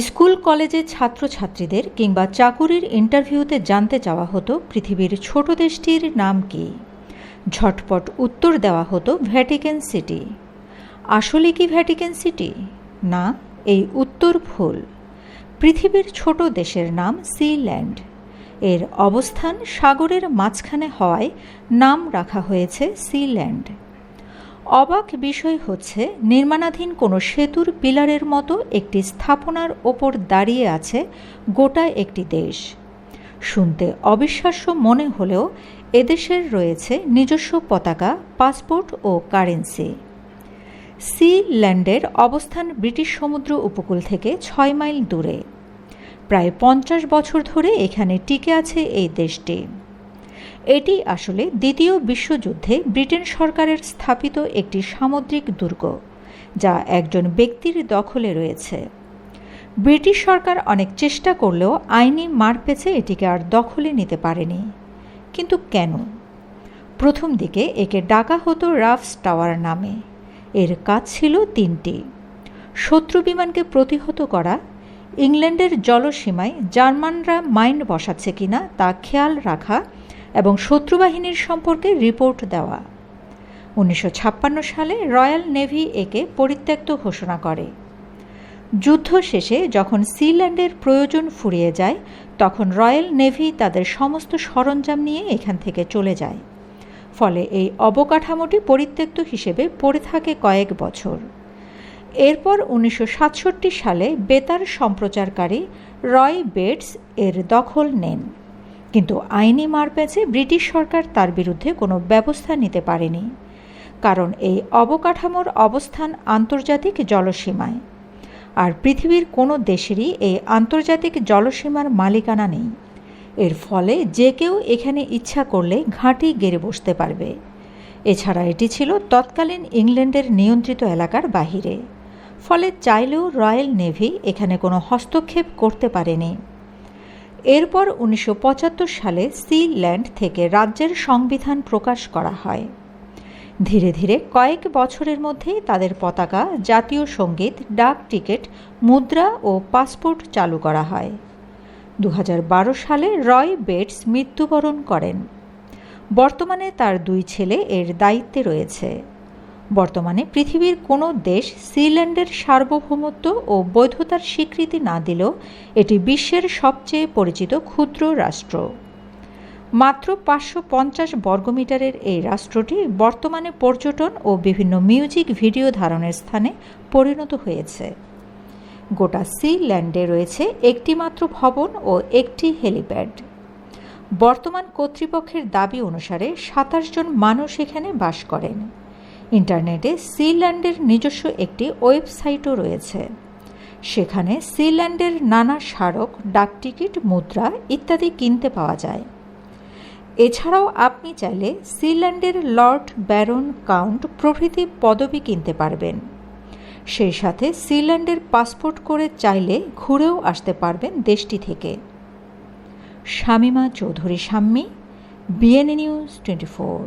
School কলেজে ছাত্রছাত্রীদের কিংবা চাকুরির ইন্টারভিউতে জানতে চাওয়া হতো পৃথিবীর ছোট দেশটির নাম কি। ঝটপট উত্তর দেওয়া হতো ভ্যাটিকান সিটি। আসলে কি ভ্যাটিকান সিটি? না, এই উত্তর ভুল। পৃথিবীর ছোট দেশের নাম সিল্যান্ড। এর অবস্থান সাগরের মাঝখানে হওয়ায় নাম রাখা হয়েছে সিল্যান্ড। অবাক বিষয় হচ্ছে, নির্মাণাধীন কোনো সেতুর পিলারের মতো একটি স্থাপনার ওপর দাঁড়িয়ে আছে গোটা একটি দেশ। শুনতে অবিশ্বাস্য মনে হলেও এদেশের রয়েছে নিজস্ব পতাকা, পাসপোর্ট ও কারেন্সি। সি ল্যান্ডের অবস্থান ব্রিটিশ সমুদ্র উপকূল থেকে ছয় মাইল দূরে। প্রায় পঞ্চাশ বছর ধরে এখানে টিকে আছে এই দেশটি। এটি আসলে দ্বিতীয় বিশ্বযুদ্ধে ব্রিটেন সরকারের স্থাপিত একটি সামুদ্রিক দুর্গ, যা একজন ব্যক্তির দখলে রয়েছে। ব্রিটিশ সরকার অনেক চেষ্টা করলেও আইনি মার পেছে এটিকে আর দখলে নিতে পারেনি। কিন্তু কেন? প্রথম দিকে একে ডাকা হতো রাফস টাওয়ার নামে। এর কাজ ছিল তিনটি। শত্রু বিমানকে প্রতিহত করা, ইংল্যান্ডের জলসীমায় জার্মানরা মাইন্ড বসাচ্ছে কিনা তা খেয়াল রাখা এবং শত্রুবাহিনীর সম্পর্কে রিপোর্ট দেওয়া। উনিশশো ছাপ্পান্ন সালে রয়্যাল নেভি একে পরিত্যক্ত ঘোষণা করে। যুদ্ধ শেষে যখন সিল্যান্ডের প্রয়োজন ফুরিয়ে যায়, তখন রয়্যাল নেভি তাদের সমস্ত সরঞ্জাম নিয়ে এখান থেকে চলে যায়। ফলে এই অবকাঠামোটি পরিত্যক্ত হিসেবে পড়ে থাকে কয়েক বছর। এরপর উনিশশো সাতষট্টি সালে বেতার সম্প্রচারকারী রয় বেটস এর দখল নেন। কিন্তু আইনি মারপ্যাচে ব্রিটিশ সরকার তার বিরুদ্ধে কোনো ব্যবস্থা নিতে পারেনি, কারণ এই অবকাঠামোর অবস্থান আন্তর্জাতিক জলসীমায়। আর পৃথিবীর কোনো দেশেরই এই আন্তর্জাতিক জলসীমার মালিকানা নেই। এর ফলে যে কেউ এখানে ইচ্ছা করলে ঘাঁটি গেড়ে বসতে পারবে। এছাড়া এটি ছিল তৎকালীন ইংল্যান্ডের নিয়ন্ত্রিত এলাকার বাহিরে। ফলে চাইলেও রয়্যাল নেভি এখানে কোনো হস্তক্ষেপ করতে পারেনি। এরপর উনিশশো পঁচাত্তর সালে সি ল্যান্ড থেকে রাজ্যের সংবিধান প্রকাশ করা হয়। ধীরে ধীরে কয়েক বছরের মধ্যেই তাদের পতাকা, জাতীয় সংগীত, ডাক টিকিট, মুদ্রা ও পাসপোর্ট চালু করা হয়। দু হাজার বারো সালে রয় বেটস মৃত্যুবরণ করেন। বর্তমানে তার দুই ছেলে এর দায়িত্বে রয়েছে। বর্তমানে পৃথিবীর কোনো দেশ সিল্যান্ডের সার্বভৌমত্ব ও বৈধতার স্বীকৃতি না দিলেও এটি বিশ্বের সবচেয়ে পরিচিত ক্ষুদ্র রাষ্ট্র। মাত্র পাঁচশো পঞ্চাশ বর্গমিটারের এই রাষ্ট্রটি বর্তমানে পর্যটন ও বিভিন্ন মিউজিক ভিডিও ধারণের স্থানে পরিণত হয়েছে। গোটা সি ল্যান্ডে রয়েছে একটি মাত্র ভবন ও একটি হেলিপ্যাড। বর্তমান কর্তৃপক্ষের দাবি অনুসারে সাতাশ জন মানুষ এখানে বাস করেন। ইন্টারনেটে সিল্যান্ডের নিজস্ব একটি ওয়েবসাইটও রয়েছে। সেখানে সিল্যান্ডের নানা স্মারক ডাকটিকিট মুদ্রা ইত্যাদি কিনতে পাওয়া যায়। এছাড়াও আপনি চাইলে সিল্যান্ডের লর্ড ব্যারন কাউন্ট প্রভৃতি পদবি কিনতে পারবেন। সেই সাথে সিল্যান্ডের পাসপোর্ট করে চাইলে ঘুরেও আসতে পারবেন দেশটি থেকে। Shamima Chowdhury Shammi BNA news twenty four